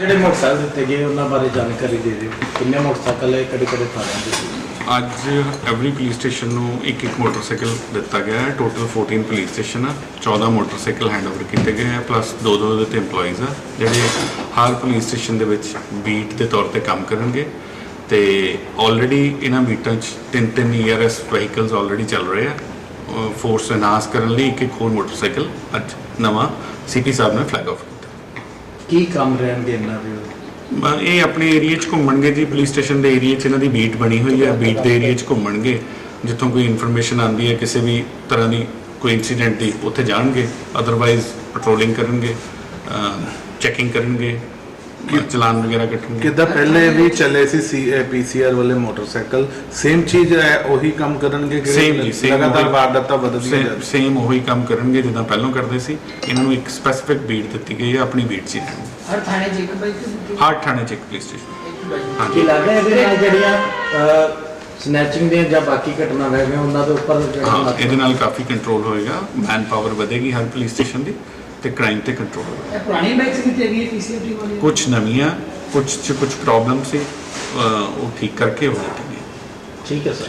ਜਿਹੜੇ ਮੋਟਰਸਾਈਕਲ ਦਿੱਤੇ ਗਏ, ਉਹਨਾਂ ਬਾਰੇ ਜਾਣਕਾਰੀ ਦੇ ਦਿਓ। ਕਿੰਨੇ ਮੋਟਰਸਾਈਕਲ ਹੈ, ਕਿਹੜੇ ਕਿਹੜੇ ਥਾਣੇ ਦੇ ਅੱਜ ਐਵਰੀ ਪੁਲਿਸ ਸਟੇਸ਼ਨ ਨੂੰ ਇੱਕ ਇੱਕ ਮੋਟਰਸਾਈਕਲ ਦਿੱਤਾ ਗਿਆ ਹੈ। ਟੋਟਲ 14 ਪੁਲਿਸ ਸਟੇਸ਼ਨ ਆ। 14 ਮੋਟਰਸਾਈਕਲ ਹੈਂਡਓਵਰ ਕੀਤੇ ਗਏ ਆ ਪਲੱਸ ਦੋ ਦੋ ਦੇ ਤੇ EMPLOYEES ਆ, ਜਿਹੜੇ ਹਰ ਪੁਲਿਸ ਸਟੇਸ਼ਨ ਦੇ ਵਿੱਚ ਬੀਟ ਦੇ ਤੌਰ ਤੇ ਕੰਮ ਕਰਨਗੇ। ਤੇ ਆਲਰੇਡੀ ਇਹਨਾਂ ਬੀਟਾਂ 'ਚ ਤਿੰਨ ਤਿੰਨ ERS ਵਹੀਕਲਸ ਆਲਰੇਡੀ ਚੱਲ ਰਹੇ ਆ। ਫੋਰਸ ਨਾਸ ਕਰਨ ਲਈ ਇੱਕ ਇੱਕ ਹੋਰ ਮੋਟਰਸਾਈਕਲ ਅੱਜ ਨਵਾਂ ਸੀਪੀ ਸਾਹਿਬ ਨੇ ਫਲੈਗ ਆਫ ਕੀ ਕੰਮ ਰਹਿਣਗੇ ਇਹਨਾਂ ਦੇ? ਮ- ਇਹ ਆਪਣੇ ਏਰੀਆ 'ਚ ਘੁੰਮਣਗੇ ਜੀ, ਪੁਲਿਸ ਸਟੇਸ਼ਨ ਦੇ ਏਰੀਆ 'ਚ ਇਹਨਾਂ ਦੀ ਬੀਟ ਬਣੀ ਹੋਈ ਹੈ। ਬੀਟ ਦੇ ਏਰੀਆ 'ਚ ਘੁੰਮਣਗੇ, ਜਿੱਥੋਂ ਕੋਈ ਇਨਫੋਰਮੇਸ਼ਨ ਆਉਂਦੀ ਹੈ, ਕਿਸੇ ਵੀ ਤਰ੍ਹਾਂ ਦੀ ਕੋਈ ਇਨਸੀਡੈਂਟ ਦੀ, ਉੱਥੇ ਜਾਣਗੇ। ਅਦਰਵਾਈਜ਼ ਪੈਟਰੋਲਿੰਗ ਕਰਨਗੇ ਚੈਕਿੰਗ ਕਰਨਗੇ। ਚਲਾਨ ਵਗੈਰਾ ਕੱਟਣਗੇ ਕਿੱਦਾਂ ਪਹਿਲੇ ਵੀ ਚੱਲੇ ਸੀ ਸੀ ਪੀਸੀਆਰ ਵਾਲੇ ਮੋਟਰਸਾਈਕਲ? ਸੇਮ ਚੀਜ਼ ਹੈ ਉਹੀ ਕੰਮ ਕਰਨਗੇ ਕਿ Same ਜੀ, same ਲਗਾਤਾਰ ਉਹੀ- ਵਾਰਦਾਤਾਂ ਵਧਦੀਆਂ ਜਾ ਸੇਮ ਉਹੀ ਕੰਮ ਕਰਨਗੇ ਜਿੱਦਾਂ ਪਹਿਲਾਂ ਕਰਦੇ ਸੀ। ਇਹਨਾਂ ਨੂੰ ਇੱਕ ਸਪੈਸੀਫਿਕ ਬੀਟ ਦਿੱਤੀ ਗਈ ਹੈ ਆਪਣੀ ਬੀਟ ਰਹਿਣਗੇ ਹਰ ਥਾਣੇ 'ਚ ਇੱਕ ਬਾਈਕ ਦਿੱਤੀ ਹਰ ਥਾਣੇ 'ਚ ਇੱਕ ਪੁਲਿਸ ਸਟੇਸ਼ਨ ਕੀ ਹਾਂਜੀ। ਲੱਗਦਾ ਇਹਦੇ ਨਾਲ ਜਿਹੜੀਆਂ ਸਨੈਚਿੰਗ ਦੀਆਂ ਜਾਂ ਬਾਕੀ ਘਟਨਾ ਵਹਿ ਗਈਆਂ ਉਹਨਾਂ ਦੇ ਉੱਪਰ ਜਿਹੜਾ ਹਾਂ ਇਹਦੇ ਨਾਲ ਕਾਫੀ ਕੰਟਰੋਲ ਹੋਏਗਾ। ਮੈਨ ਪਾਵਰ ਵਧੇਗੀ ਹਰ ਪੁਲਿਸ ਸਟੇਸ਼ਨ ਦੀ। ਤੇ ਕ੍ਰਾਈਮ ਤੇ ਕੰਟਰੋਲ ਇਹ ਪੁਰਾਣੀ ਬਾਈਕ ਸੀ ਤੇ ਅਗਲੀ ਪੀਸੀਐਫਟੀ ਵਾਲੀ ਕੁਝ ਨਵੀਆਂ ਕੁਝ ਚ ਕੁਝ ਪ੍ਰੋਬਲਮ ਸੀ ਅਹ ਉਹ ਠੀਕ ਕਰਕੇ ਹੋ ਜਾਣਗੇ ਠੀਕ ਹੈ ਸਰ